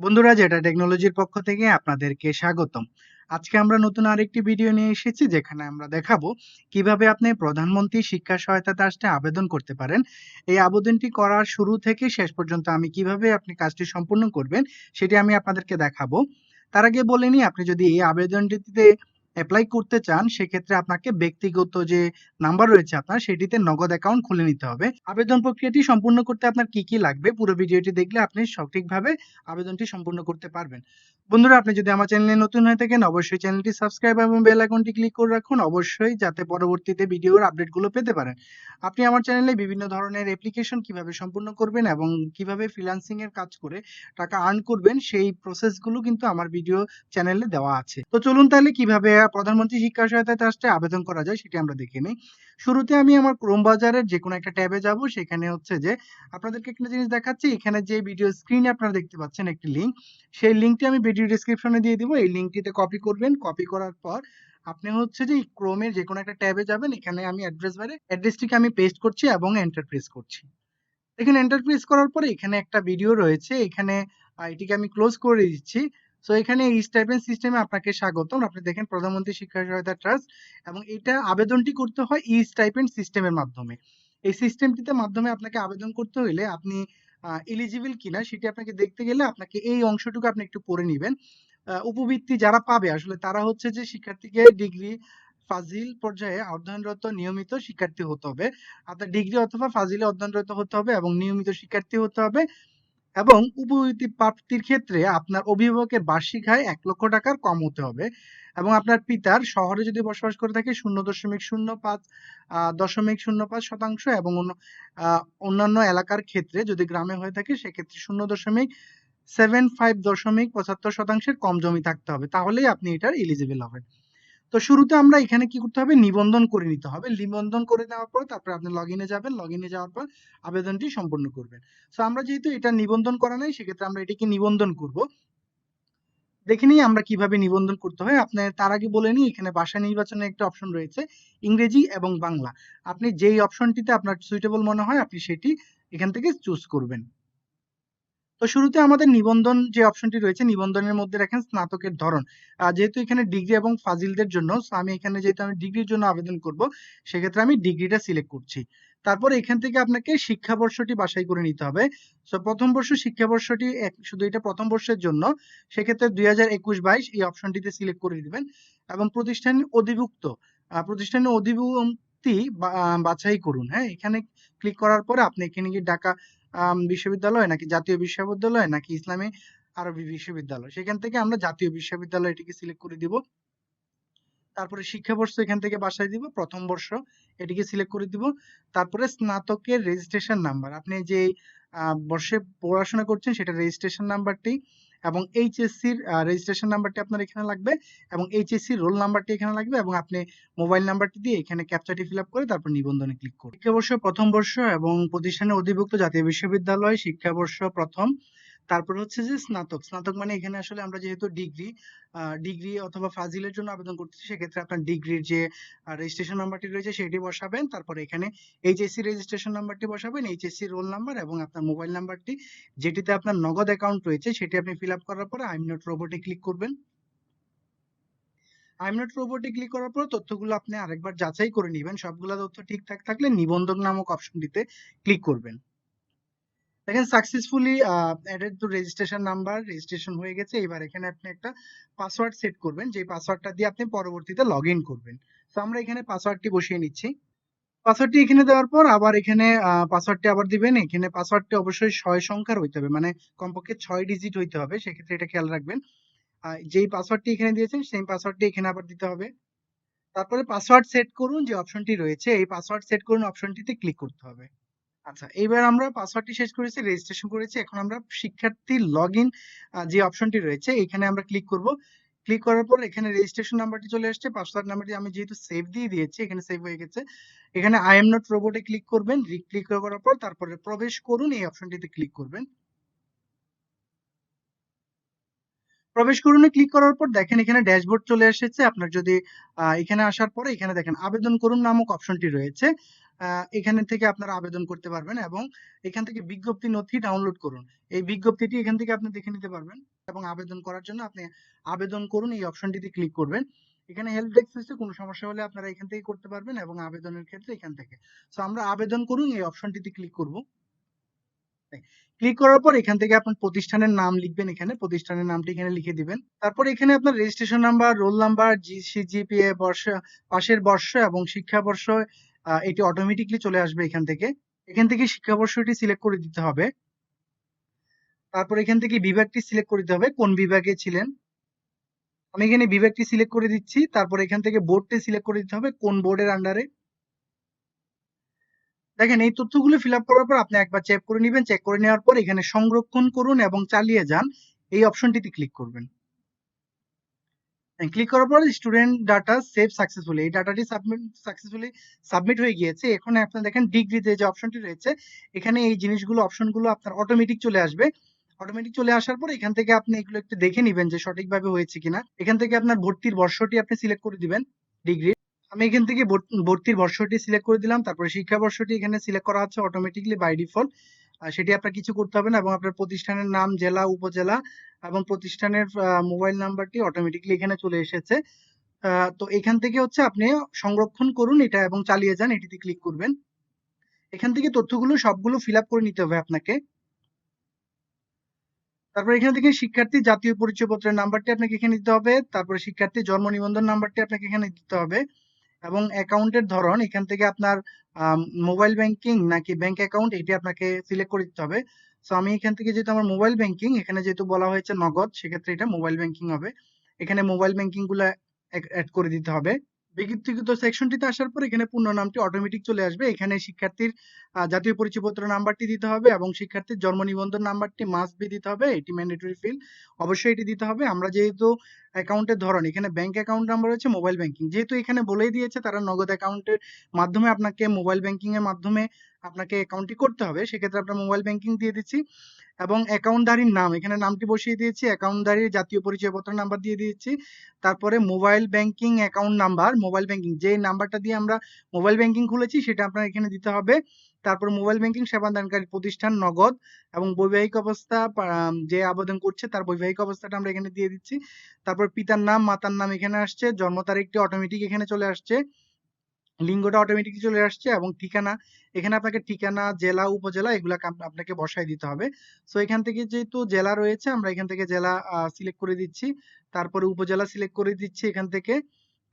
বন্ধুরা, যেটা টেকনোলজির পক্ষ থেকে আপনাদেরকে স্বাগতম। আজকে আমরা নতুন আরেকটি ভিডিও নিয়ে এসেছি, যেখানে আমরা দেখাবো কীভাবে আপনি প্রধানমন্ত্রী শিক্ষা সহায়তা ট্রাস্টে আবেদন করতে পারেন। এই আবেদনটি করার শুরু থেকে শেষ পর্যন্ত আমি কীভাবে আপনি কাজটি সম্পূর্ণ করবেন, সেটি আমি আপনাদেরকে দেখাবো। তার আগে বলে নিই, আপনি যদি এই আবেদনটিতে অ্যাপ্লাই করতে চান, সেক্ষেত্রে আপনাকে ব্যক্তিগত যে নাম্বার রয়েছে আপনার, সেটিতে নগদ অ্যাকাউন্ট খুলে নিতে হবে। আবেদন প্রক্রিয়াটি সম্পূর্ণ করতে আপনার কি কি লাগবে, পুরো ভিডিওটি দেখলে আপনি সঠিকভাবে আবেদনটি সম্পূর্ণ করতে পারবেন। বন্ধুরা, আপনি যদি আমার চ্যানেলে নতুন হয়ে থাকেন, অবশ্যই চ্যানেলটি সাবস্ক্রাইব এবং বেল আইকনটি ক্লিক করে রাখুন। অবশ্যই যাতে পরবর্তীতে ভিডিওর আপডেটগুলো পেতে পারেন। আপনি আমার চ্যানেলে বিভিন্ন ধরনের অ্যাপ্লিকেশন কীভাবে সম্পূর্ণ করবেন এবং কীভাবে ফ্রিল্যান্সিং এর কাজ করে টাকা আর্ন করবেন, সেই প্রসেসগুলো কিন্তু আমার ভিডিও চ্যানেলে দেওয়া আছে। তো চলুন তাহলে কীভাবে প্রধানমন্ত্রী শিক্ষা সহায়তা ট্রাস্টে আবেদন করা যায় সেটি আমরা দেখে নিই। শুরুতে আমি আমার ক্রোম বাজারের যে কোনো একটা ট্যাবে যাব। সেখানে হচ্ছে যে আপনাদেরকে একটা জিনিস দেখাচ্ছি। এখানে যে ভিডিও স্ক্রিনে আপনারা দেখতে পাচ্ছেন একটি লিঙ্ক সেই লিঙ্কটি আমি ভিডিও ডিসক্রিপশনে দিয়ে দিব, এই লিঙ্কটিতে কপি করবেন। কপি করার পর আপনি হচ্ছে যে ক্রোমের যে কোনো একটা ট্যাবে যাবেন, এখানে আমি অ্যাড্রেস বারে অ্যাড্রেসটিকে আমি পেস্ট করছি এবং এন্টার প্রেস করছি। এখানে এন্টার প্রেস করার পরে এখানে একটা ভিডিও রয়েছে, এখানে এটিকে আমি ক্লোজ করে দিচ্ছি। সো এখানে এই স্টাইপেন্ড সিস্টেমে আপনাকে স্বাগতম। আপনি দেখেন প্রধানমন্ত্রী শিক্ষা সহায়তা ট্রাস্ট এবং এটা আবেদনটি করতে হয় ই স্টাইপেন্ড সিস্টেমের মাধ্যমে। এই সিস্টেমটিতে মাধ্যমে আপনাকে আবেদন করতে হইলে আপনি এলিজিবল কিনা সেটি আপনাকে দেখতে গেলে আপনাকে এই অংশটুকু আপনি একটু পড়ে নেবেন। উপবৃত্তি যারা পাবে, আসলে তারা হচ্ছে যে শিক্ষার্থীকে ডিগ্রি ফাজিল পর্যায়ে অধ্যয়নরত নিয়মিত শিক্ষার্থী হতে হবে। আপনার ডিগ্রি অথবা ফাজিলে অধ্যয়নরত হতে হবে এবং নিয়মিত শিক্ষার্থী হতে হবে। এবং উপবৃত্তি প্রাপ্তির ক্ষেত্রে আপনার অভিভাবকের বার্ষিক আয় এক লক্ষ টাকার কম হতে হবে এবং আপনার পিতার শহরে যদি বসবাস করে থাকে শূন্য দশমিক শূন্য পাঁচ দশমিক শূন্য পাঁচ শতাংশ এবং অন্যান্য এলাকার ক্ষেত্রে যদি গ্রামে হয়ে থাকে সেক্ষেত্রে শূন্য দশমিক সেভেন ফাইভ দশমিক পঁচাত্তর শতাংশের কম জমি থাকতে হবে। তাহলেই আপনি এটার এলিজিবল হবেন। তো শুরুতে আমরা এখানে কি করতে হবে? নিবন্ধন করে নিতে হবে। নিবন্ধন করে দেওয়ার পর তারপর আপনি লগ ইনে যাবেন। লগ ইনে যাওয়ার পর আবেদনটি সম্পূর্ণ করবেন। তো আমরা যেহেতু এটা নিবন্ধন করা নাই, সেক্ষেত্রে আমরা এটিকে নিবন্ধন করব। দেখে নিই আমরা কীভাবে নিবন্ধন করতে হয়। আপনার তার আগে বলে নিই, এখানে ভাষা নির্বাচনের একটা অপশন রয়েছে, ইংরেজি এবং বাংলা। আপনি যেই অপশনটিতে আপনার সুইটেবল মনে হয়, আপনি সেটি এখান থেকে চুজ করবেন। তো শুরুতে আমাদের নিবন্ধন যে অপশনটি রয়েছে, নিবন্ধনের মধ্যে রাখেন স্নাতকের ধরন। যেহেতু এখানে ডিগ্রি এবং ফাজিলদের জন্য আমি এখানে যেহেতু আমি ডিগ্রির জন্য আবেদন করব, সেক্ষেত্রে আমি ডিগ্রিটা সিলেক্ট করছি। তারপর এখান থেকে আপনাকে শিক্ষাবর্ষটি বাছাই করে নিতে হবে। সো প্রথম বর্ষ শিক্ষাবর্ষটি শুধু এটা প্রথম বর্ষের জন্য, সেক্ষেত্রে দুই হাজার একুশ বাইশ এই অপশনটিতে সিলেক্ট করে দিবেন। এবং প্রতিষ্ঠান অধিভুক্ত প্রতিষ্ঠানের অধিভুক্তি আহ, বাছাই করুন। হ্যাঁ এখানে ক্লিক করার পরে আপনি এখানে কি ঢাকা বিশ্ববিদ্যালয় নাকি জাতীয় বিশ্ববিদ্যালয় নাকি ইসলামী আরবি বিশ্ববিদ্যালয় সেখান থেকে আমরা জাতীয় বিশ্ববিদ্যালয় এটিকে সিলেক্ট করে দিব। তারপরে শিক্ষাবর্ষ এখান থেকে বাসায় দিব প্রথম বর্ষ এটিকে সিলেক্ট করে দিব। তারপরে স্নাতকের রেজিস্ট্রেশন নাম্বার আপনি যে বর্ষে পড়াশোনা করছেন সেটা রেজিস্ট্রেশন নাম্বারটি এবং এইচএসসির রেজিস্ট্রেশন নাম্বারটি আপনার এখানে লাগবে এবং এইচএসসি রোল নাম্বারটি এখানে লাগবে এবং আপনি মোবাইল নাম্বারটি দিয়ে এখানে ক্যাপচাটি ফিল আপ করে তারপর নিবন্ধনে ক্লিক করুন। শিক্ষাবর্ষ প্রথম বর্ষ এবং প্রতিষ্ঠানের অধিভুক্ত জাতীয় বিশ্ববিদ্যালয় শিক্ষাবর্ষ প্রথম। তারপর হচ্ছে যে স্নাতক। স্নাতক মানে এখানে আসলে আমরা যেহেতু ডিগ্রি ডিগ্রি অথবা ফাজিলের জন্য আবেদন করতেছি, সেক্ষেত্রে আপনার ডিগ্রির যে রেজিস্ট্রেশন নাম্বারটি রয়েছে সেটি বসাবেন। তারপরে এখানে এইচএসসি রেজিস্ট্রেশন নাম্বারটি বসাবেন এইচএসসি রোল নাম্বার এবং আপনার মোবাইল নাম্বারটি যেটিতে আপনার নগদ অ্যাকাউন্ট রয়েছে সেটি আপনি ফিল আপ করার পরে আইম নট রোবটে ক্লিক করবেন। আইম নট রোবটে ক্লিক করার পর তথ্যগুলো আপনি আরেকবার যাচাই করে নেবেন। সবগুলো তথ্য ঠিকঠাক থাকলে নিবন্ধক নামক অপশনটিতে ক্লিক করবেন। দেখেন successfully added to registration number registration হয়ে গেছে। এবার এখানে আপনি একটা পাসওয়ার্ড সেট করবেন। যে পাসওয়ার্ডটা দিয়ে আপনি পরবর্তীতে লগ ইন করবেন। তো আমরা এখানে পাসওয়ার্ডটি বসিয়ে নিচ্ছি। পাসওয়ার্ডটি এখানে দেওয়ার পর আবার এখানে পাসওয়ার্ডটি আবার দিবেন। এখানে পাসওয়ার্ডটি অবশ্যই ছয় সংখ্যার হইতে হবে। মানে কমপক্ষে ছয় ডিজিট হইতে হবে। সেক্ষেত্রে এটা খেয়াল রাখবেন। যেই পাসওয়ার্ডটি এখানে দিয়েছেন, সেই পাসওয়ার্ডটি এখানে আবার দিতে হবে। তারপরে পাসওয়ার্ড সেট করুন যে অপশনটি রয়েছে। এই পাসওয়ার্ড সেট করুন অপশনটিতে ক্লিক করতে হবে। আচ্ছা এবার আমরা পাসওয়ার্ডটি শেষ করেছি রেজিস্ট্রেশন করেছি। এখন আমরা শিক্ষার্থী লগ ইন যে অপশনটি রয়েছে, এখানে আমরা ক্লিক করব। ক্লিক করার পর এখানে রেজিস্ট্রেশন নাম্বারটি চলে আসছে। পাসওয়ার্ড নাম্বারটি আমি যেহেতু সেভ দিয়ে দিয়েছি, এখানে সেভ হয়ে গেছে। এখানে আই এম নট রোবটে ক্লিক করবেন। ক্লিক করার পর তারপরে প্রবেশ করুন, এই অপশনটিতে ক্লিক করবেন। প্রবেশ করুনে ক্লিক করার পর দেখেন এখানে ড্যাশবোর্ড চলে এসেছে। আপনার যদি এখানে আসার পরে এখানে দেখেন আবেদন করুন নামক অপশনটি রয়েছে। এখানে থেকে আপনারা আবেদন করতে পারবেন এবং এখান থেকে বিজ্ঞপ্তি নথি ডাউনলোড করুন। এই বিজ্ঞপ্তিটি এখান থেকে আপনি দেখে নিতে পারবেন এবং আবেদন করার জন্য আপনি আবেদন করুন, এই অপশনটিতে ক্লিক করবেন। এখানে হেল্প ডেস্ক এসে কোনো সমস্যা হলে আপনারা এখান থেকে করতে পারবেন এবং আবেদনের ক্ষেত্রে এখান থেকে। সো আমরা আবেদন করুন, এই অপশনটিতে ক্লিক করব। ক্লিক করার পর এখান থেকে আপনার প্রতিষ্ঠানের নাম লিখবেন এখানে, প্রতিষ্ঠানের নামটি এখানে লিখে দিবেন। তারপর এখানে আপনার registration number roll number GCGPA বর্ষ, পাশের বর্ষ এবং শিক্ষাবর্ষ এটি অটোমেটিকলি চলে আসবে এখান থেকে। এখান থেকে শিক্ষাবর্ষটি সিলেক্ট করে দিতে হবে। তারপর এখান থেকে বিভাগটি সিলেক্ট করে দিতে হবে, কোন বিভাগে ছিলেন। আমি এখানে বিভাগটি সিলেক্ট করে দিচ্ছি, তারপর এখান থেকে বোর্ডটি সিলেক্ট করে দিতে হবে, কোন বোর্ডের আন্ডারে দেখেন, এই তথ্যগুলো ফিল আপ করার পর আপনি একবার চেক করে নেবেন। চেক করে নেওয়ার পর এখানে সংরক্ষণ করুন এবং চালিয়ে যান। এই অপশনটিতে ক্লিক করবেন। ক্লিক করার পর স্টুডেন্ট ডাটা সেভ সাকসেসফুলি এই ডাটাটি সাবমিট সাকসেসফুলি সাবমিট হয়ে গিয়েছে। এখন আপনি দেখেন ডিগ্রিতে যে অপশনটি রয়েছে, এখানে এই জিনিসগুলো অপশনগুলো আপনার অটোমেটিক চলে আসবে। অটোমেটিক চলে আসার পর এখান থেকে আপনি এগুলো একটু দেখে নেবেন যে সঠিকভাবে হয়েছে কিনা। এখান থেকে আপনার ভর্তির বর্ষটি আপনি সিলেক্ট করে দিবেন ডিগ্রি আমি এখান থেকে ভর্ত- ভর্তির বর্ষটি সিলেক্ট করে দিলাম, তারপরে শিক্ষাবর্ষটি এখানে সিলেক্ট করা আছে অটোমেটিকলি বাই ডিফল্ট সেটি আপনার কিছু করতে হবে না, এবং আপনার প্রতিষ্ঠানের নাম, জেলা, উপজেলা এবং প্রতিষ্ঠানের মোবাইল নাম্বারটি অটোমেটিকলি এখানে চলে এসেছে। তো এখান থেকে হচ্ছে আপনি সংরক্ষণ করুন এটা এবং চালিয়ে যান, এটিতে ক্লিক করবেন। এখান থেকে তথ্যগুলো সবগুলো ফিল করে নিতে হবে আপনাকে। তারপর এখান থেকে শিক্ষার্থী জাতীয় পরিচয়পত্রের নাম্বারটি আপনাকে এখানে দিতে হবে, তারপরে শিক্ষার্থী জন্ম নিবন্ধন নাম্বারটি আপনাকে এখানে দিতে হবে। এবং অ্যাকাউন্টের ধরন, এখান থেকে আপনার মোবাইল ব্যাংকিং নাকি ব্যাংক অ্যাকাউন্ট এটি আপনাকে সিলেক্ট করে দিতে হবে। সো আমি এখান থেকে যেহেতু আমার মোবাইল ব্যাংকিং এখানে যেহেতু বলা হয়েছে নগদ, সেক্ষেত্রে এটা মোবাইল ব্যাংকিং হবে। এখানে মোবাইল ব্যাংকিংগুলো অ্যাড করে দিতে হবে। ব্যক্তিগত সেকশনটিতে আসার পর এখানে পূর্ণ নামটি অটোমেটিক চলে আসবে। এখানে শিক্ষার্থীর জাতীয় পরিচয়পত্র নাম্বারটি দিতে হবে এবং শিক্ষার্থীর জন্ম নিবন্ধন নাম্বারটি মাস্ট বি দিতে হবে। এটি ম্যান্ডেটরি ফিল অবশ্যই এটি দিতে হবে। আমরা যেহেতু অ্যাকাউন্টের ধরন, এখানে ব্যাংক অ্যাকাউন্ট নাম্বার হচ্ছে মোবাইল ব্যাংকিং যেহেতু এখানে বলেই দিয়েছে, তারা নগদ অ্যাকাউন্টের মাধ্যমে আপনাকে মোবাইল ব্যাংকিং এর মাধ্যমে আপনাকে অ্যাকাউন্টটি করতে হবে, সেক্ষেত্রে আপনার মোবাইল ব্যাংকিং দিয়ে দিচ্ছি। এবং অ্যাকাউন্টধারীর নাম, এখানে নামটি বসিয়ে দিয়েছি অ্যাকাউন্টধারীর জাতীয় পরিচয়পত্র নাম্বার দিয়ে দিয়েছি। তারপরে mobile banking account number mobile banking যে নাম্বারটা দিয়ে আমরা মোবাইল ব্যাংকিং খুলেছি, সেটা আপনার এখানে দিতে হবে। তারপর মোবাইল ব্যাংকিং সেবা দানকারী প্রতিষ্ঠান নগদ এবং বৈবাহিক অবস্থা যে আবেদন করছে, তার বৈবাহিক অবস্থাটা আমরা এখানে দিয়ে দিচ্ছি। তারপর পিতার নাম, মাতার নাম এখানে আসছে, জন্ম তারিখটি অটোমেটিক এখানে চলে আসছে। লিঙ্গটা অটোমেটিক চলে আসছে এবং ঠিকানা, এখানে আপনাকে ঠিকানা, জেলা, উপজেলা এগুলা আপনাকে বসায় দিতে হবে। সো এখান থেকে যেহেতু জেলা রয়েছে, আমরা এখান থেকে জেলা সিলেক্ট করে দিচ্ছি। তারপরে উপজেলা সিলেক্ট করে দিচ্ছি এখান থেকে।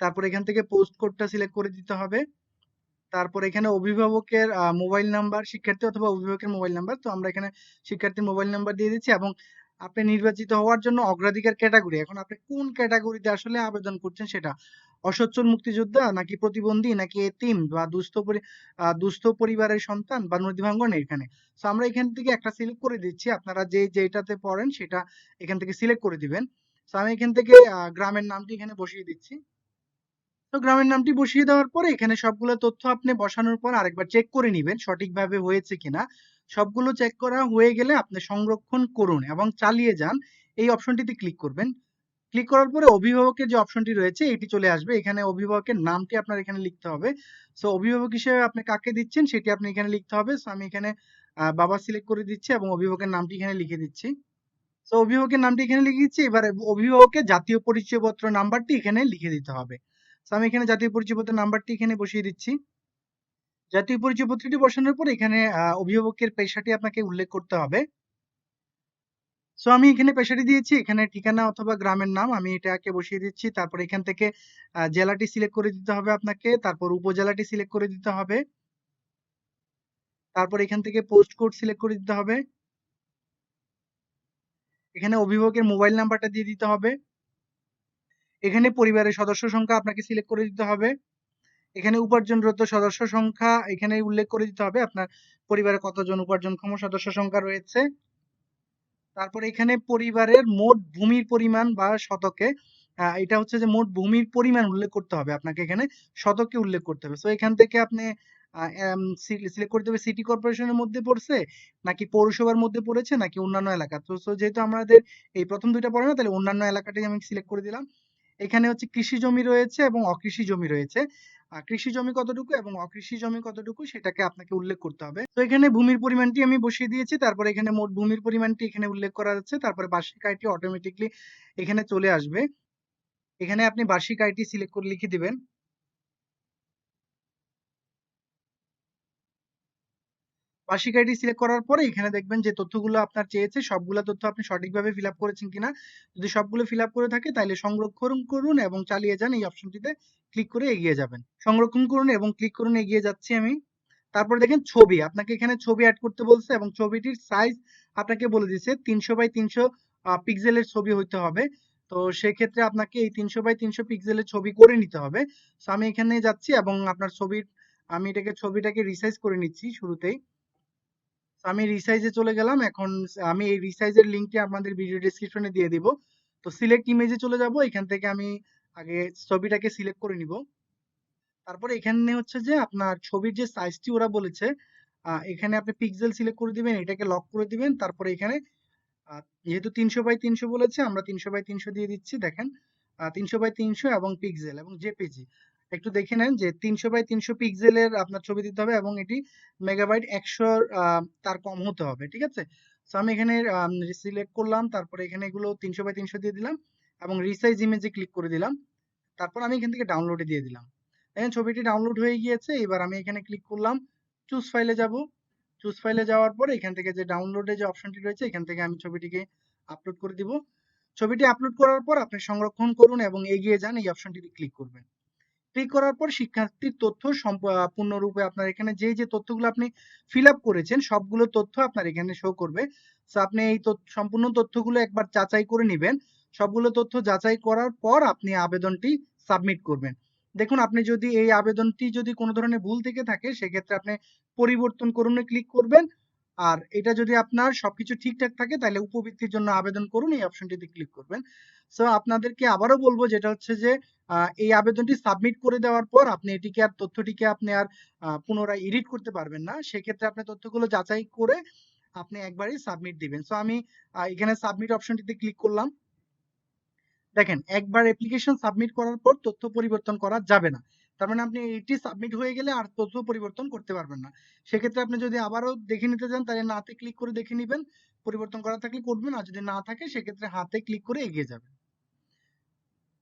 তারপর এখান থেকে পোস্ট কোডটা সিলেক্ট করে দিতে হবে। তারপর এখানে অভিভাবকের মোবাইল নাম্বার শিক্ষার্থী অথবা অভিভাবকের মোবাইল নাম্বার তো আমরা এখানে শিক্ষার্থীর মোবাইল নাম্বার দিয়ে দিচ্ছি এবং আপনি নির্বাচিত হওয়ার জন্য অগ্রাধিকার ক্যাটাগরি, এখন আপনি কোন ক্যাটাগরিতে আসলে আবেদন করছেন সেটা? অসচ্ছল মুক্তিযোদ্ধা নাকি প্রতিবন্ধী নাকি এতিম বা দুস্থ দুস্থ পরিবারের সন্তান বা নদীভাঙ্গন এখানে? তো আমরা এখান থেকে একটা সিলেক্ট করে দিচ্ছি, আপনারা যে যেটাতে পড়েন সেটা এখান থেকে সিলেক্ট করে দিবেন। তো আমি এখান থেকে গ্রামের নামটি এখানে বসিয়ে দিচ্ছি। তো গ্রামের নামটি বসিয়ে দেওয়ার পরে এখানে সবগুলো তথ্য আপনি বসানোর পর আরেকবার চেক করে নেবেন সঠিকভাবে হয়েছে কিনা। সবগুলো চেক করা হয়ে গেলে আপনি সংরক্ষণ করুন এবং চালিয়ে যান। এই অপশনটিতে ক্লিক করবেন। ক্লিক করার পরে অভিভাবকের যে অপশনটি রয়েছে, এটি চলে আসবে। এখানে অভিভাবকের নামটি আপনার এখানে লিখতে হবে। সো অভিভাবক হিসেবে আপনি কাকে দিচ্ছেন, সেটি আপনি এখানে লিখতে হবে। সো আমি এখানে বাবা সিলেক্ট করে দিচ্ছি এবং অভিভাবকের নামটি এখানে লিখে দিচ্ছি। তো অভিভাবকের নামটি এখানে লিখে দিচ্ছি। এবারে অভিভাবকের জাতীয় পরিচয়পত্র নাম্বারটি এখানে লিখে দিতে হবে। তো আমি এখানে জাতীয় পরিচয়পত্র নাম্বারটি এখানে বসিয়ে দিচ্ছি। জাতীয় পরিচয়পত্রটি বসানোর পর এখানে অভিভাবকের পেশাটি আপনাকে উল্লেখ করতে হবে। সো আমি এখানে পেশাটি দিয়েছি। এখানে ঠিকানা অথবা গ্রামের নাম আমি এটাকে বসিয়ে দিচ্ছি। তারপর এখান থেকে জেলাটি সিলেক্ট করে দিতে হবে আপনাকে। তারপর উপজেলাটি সিলেক্ট করে দিতে হবে। তারপর এখান থেকে পোস্ট কোড সিলেক্ট করে দিতে হবে। এখানে অভিভাবকের মোবাইল নাম্বারটা দিয়ে দিতে হবে। এখানে পরিবারের সদস্য সংখ্যা আপনাকে সিলেক্ট করে দিতে হবে। এখানে উপার্জনরত সদস্য সংখ্যা এখানে উল্লেখ করে দিতে হবে। আপনার পরিবারে কতজন উপার্জনক্ষম সদস্য সংখ্যা রয়েছে? তারপর এখানে পরিবারের মোট ভূমির পরিমাণ বা শতকে এটা হচ্ছে যে মোট ভূমির পরিমাণ উল্লেখ করতে হবে। আপনাকে এখানে শতকে উল্লেখ করতে হবে। তো এখান থেকে আপনি সিলেক্ট করতে হবে সিটি কর্পোরেশনের মধ্যে পড়ছে, নাকি পৌরসভার মধ্যে পড়েছে, নাকি অন্যান্য এলাকা? তো যেহেতু আমাদের এই প্রথম দুইটা পড়ে না, তাহলে অন্যান্য এলাকাটাই আমি সিলেক্ট করে দিলাম। এখানে হচ্ছে কৃষি জমি রয়েছে এবং অকৃষি জমি রয়েছে। কৃষি জমি কতটুকু এবং অকৃষি জমি কতটুকু সেটাকে আপনাকে উল্লেখ করতে হবে। তো এখানে ভূমির পরিমাণটি আমি বসিয়ে দিয়েছি। তারপরে এখানে মোট ভূমির পরিমাণটি এখানে উল্লেখ করা যাচ্ছে তারপরে বার্ষিক আয়টি অটোমেটিকলি এখানে চলে আসবে। এখানে আপনি বার্ষিক আয়টি সিলেক্ট করে লিখে দিবেন। বার্ষিক আইডি সিলেক্ট করার পরে এখানে দেখবেন যে তথ্যগুলো আপনার চেয়েছে, সবগুলো তথ্য আপনি সঠিকভাবে ফিল আপ করেছেন কিনা। যদি সবগুলো ফিল আপ করে থাকে তাহলে সংরক্ষণ করুন এবং চালিয়ে যান এই অপশনটিতে ক্লিক করে এগিয়ে যাবেন। সংরক্ষণ করুন এবং ক্লিক করুন, এগিয়ে যাচ্ছি আমি। তারপর দেখেন ছবি, আপনাকে এখানে ছবি অ্যাড করতে বলছে এবং ছবিটির সাইজ আপনাকে বলে দিচ্ছে তিনশো বাই তিনশো পিক্সেলের ছবি হইতে হবে। তো সেক্ষেত্রে আপনাকে এই তিনশো বাই তিনশো পিক্সেলের ছবি করে নিতে হবে। তো আমি এখানে যাচ্ছি এবং আপনার ছবির, আমি এটাকে, ছবিটাকে রিসাইজ করে নিচ্ছি শুরুতেই। আমি রিসাইজে চলে গেলাম। এখন আমি এই রিসাইজের লিঙ্কটি আপনাদের ভিডিও ডেসক্রিপশনে দিয়ে দিব। তো সিলেক্ট ইমেজে চলে যাব। এখান থেকে আমি আগে ছবিটাকে সিলেক্ট করে নিব। তারপরে এখানে হচ্ছে যে আপনার ছবির যে সাইজটি ওরা বলেছে এখানে আপনি পিক্সেল সিলেক্ট করে দিবেন, এটাকে লক করে দিবেন। তারপরে এখানে যেহেতু তিনশো বাই তিনশো বলেছে, আমরা তিনশো বাই তিনশো দিয়ে দিচ্ছি, দেখেন। তিনশো বাই তিনশো এবং পিক্সেল এবং জেপিজি একটু দেখে নেন যে তিনশো বাই তিনশো পিক্সেলের আপনার ছবি দিতে হবে এবং এটি মেগাবাইট একশো তার কম হতে হবে, ঠিক আছে? তো আমি এখানে সিলেক্ট করলাম, তারপরে এখানে এগুলো তিনশো বাই তিনশো দিয়ে দিলাম এবং রিসাইজ ইমেজে ক্লিক করে দিলাম। তারপর আমি এখান থেকে ডাউনলোডে দিয়ে দিলাম। দেখেন ছবিটি ডাউনলোড হয়ে গিয়েছে, এবার আমি এখানে ক্লিক করলাম চুজ ফাইলে যাব। চুজ ফাইলে যাওয়ার পরে এখান থেকে যে ডাউনলোডে যে অপশনটি রয়েছে, এখান থেকে আমি ছবিটিকে আপলোড করে দিব। ছবিটি আপলোড করার পর আপনি সংরক্ষণ করুন এবং এগিয়ে যান, এই অপশনটিতে ক্লিক করবেন। ক্লিক করার পর শিক্ষার্থীর তথ্য সম্প- পূর্ণরূপে আপনার এখানে যে যে তথ্যগুলো আপনি ফিল আপ করেছেন, সবগুলো তথ্য আপনার এখানে শো করবে। সো আপনি এই সম্পূর্ণ তথ্যগুলো একবার যাচাই করে নেবেন। সবগুলো তথ্য যাচাই করার পর আপনি আবেদনটি সাবমিট করবেন। দেখুন, আপনি যদি এই আবেদনটি যদি কোনো ধরনের ভুল থেকে থাকে, সেক্ষেত্রে আপনি পরিবর্তন করুন ক্লিক করবেন। আর এটা যদি আপনার সবকিছু ঠিকঠাক থাকে, তাহলে উপবৃত্তির জন্য আবেদন করুন, এই অপশনটিতে ক্লিক করবেন। সো আপনাদেরকে আবারও বলব যেটা হচ্ছে যে এই আবেদনটি সাবমিট করে দেওয়ার পর আপনি এটিকে আর তথ্যটিকে আপনি আর পুনরায় এডিট করতে পারবেন না। সেক্ষেত্রে আপনি তথ্যগুলো যাচাই করে আপনি একবারই সাবমিট দিবেন। সো আমি এখানে সাবমিট অপশনটিতে ক্লিক করলাম। দেখেন, একবার অ্যাপ্লিকেশন সাবমিট করার পর তথ্য পরিবর্তন করা যাবে না। তার মানে আপনি এটি সাবমিট হয়ে গেলে আর তথ্য পরিবর্তন করতে পারবেন না। সেক্ষেত্রে আপনি যদি আবারও দেখে নিতে চান, তাহলে নাতে ক্লিক করে দেখে নেবেন। পরিবর্তন করা থাকলে করবেন, আর যদি না থাকে, সেক্ষেত্রে হাতে ক্লিক করে এগিয়ে যাবেন।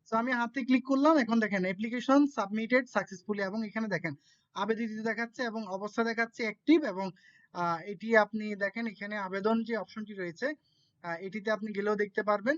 তো আমি হাতে ক্লিক করলাম। এখন দেখেন অ্যাপ্লিকেশন সাবমিটেড সাকসেসফুলি এবং এখানে দেখেন আবেদিত দেখাচ্ছে এবং অবস্থা দেখাচ্ছে অ্যাক্টিভ এবং এটি আপনি দেখেন, এখানে আবেদন যে অপশনটি রয়েছে এটিতে আপনি গেলেও দেখতে পারবেন।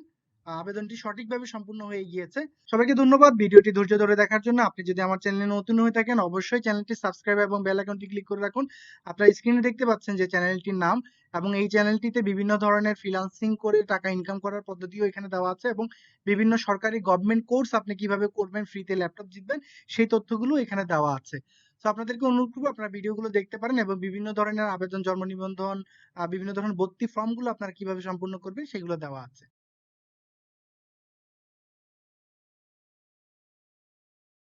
আবেদনটি সঠিকভাবে সম্পূর্ণ হয়ে গিয়েছে। সবাইকে ধন্যবাদ। ভিডিওটি ধৈর্য ধরে দেখার জন্য আপনি যদি আমার চ্যানেলে নতুন হয়ে থাকেন, অবশ্যই চ্যানেলটি সাবস্ক্রাইব এবং বেল আইকনটি ক্লিক করে রাখুন। আপনারা স্ক্রিনে দেখতে পাচ্ছেন যে চ্যানেলটির নাম এবং এই চ্যানেলটিতে বিভিন্ন ধরনের ফ্রিল্যান্সিং করে টাকা ইনকাম করার পদ্ধতিও এখানে দেওয়া আছে এবং বিভিন্ন সরকারি গভর্নমেন্ট কোর্স আপনি কীভাবে করবেন ফ্রিতে ল্যাপটপ জিতবেন, সেই তথ্যগুলো এখানে দেওয়া আছে। তো আপনাদেরকে অনুরোধ করব আপনারা ভিডিওগুলো দেখতে পারেন এবং বিভিন্ন ধরনের আবেদন, জন্ম নিবন্ধন বিভিন্ন ধরনের ভর্তি ফর্মগুলো আপনারা কীভাবে সম্পূর্ণ করবেন, সেগুলো দেওয়া আছে।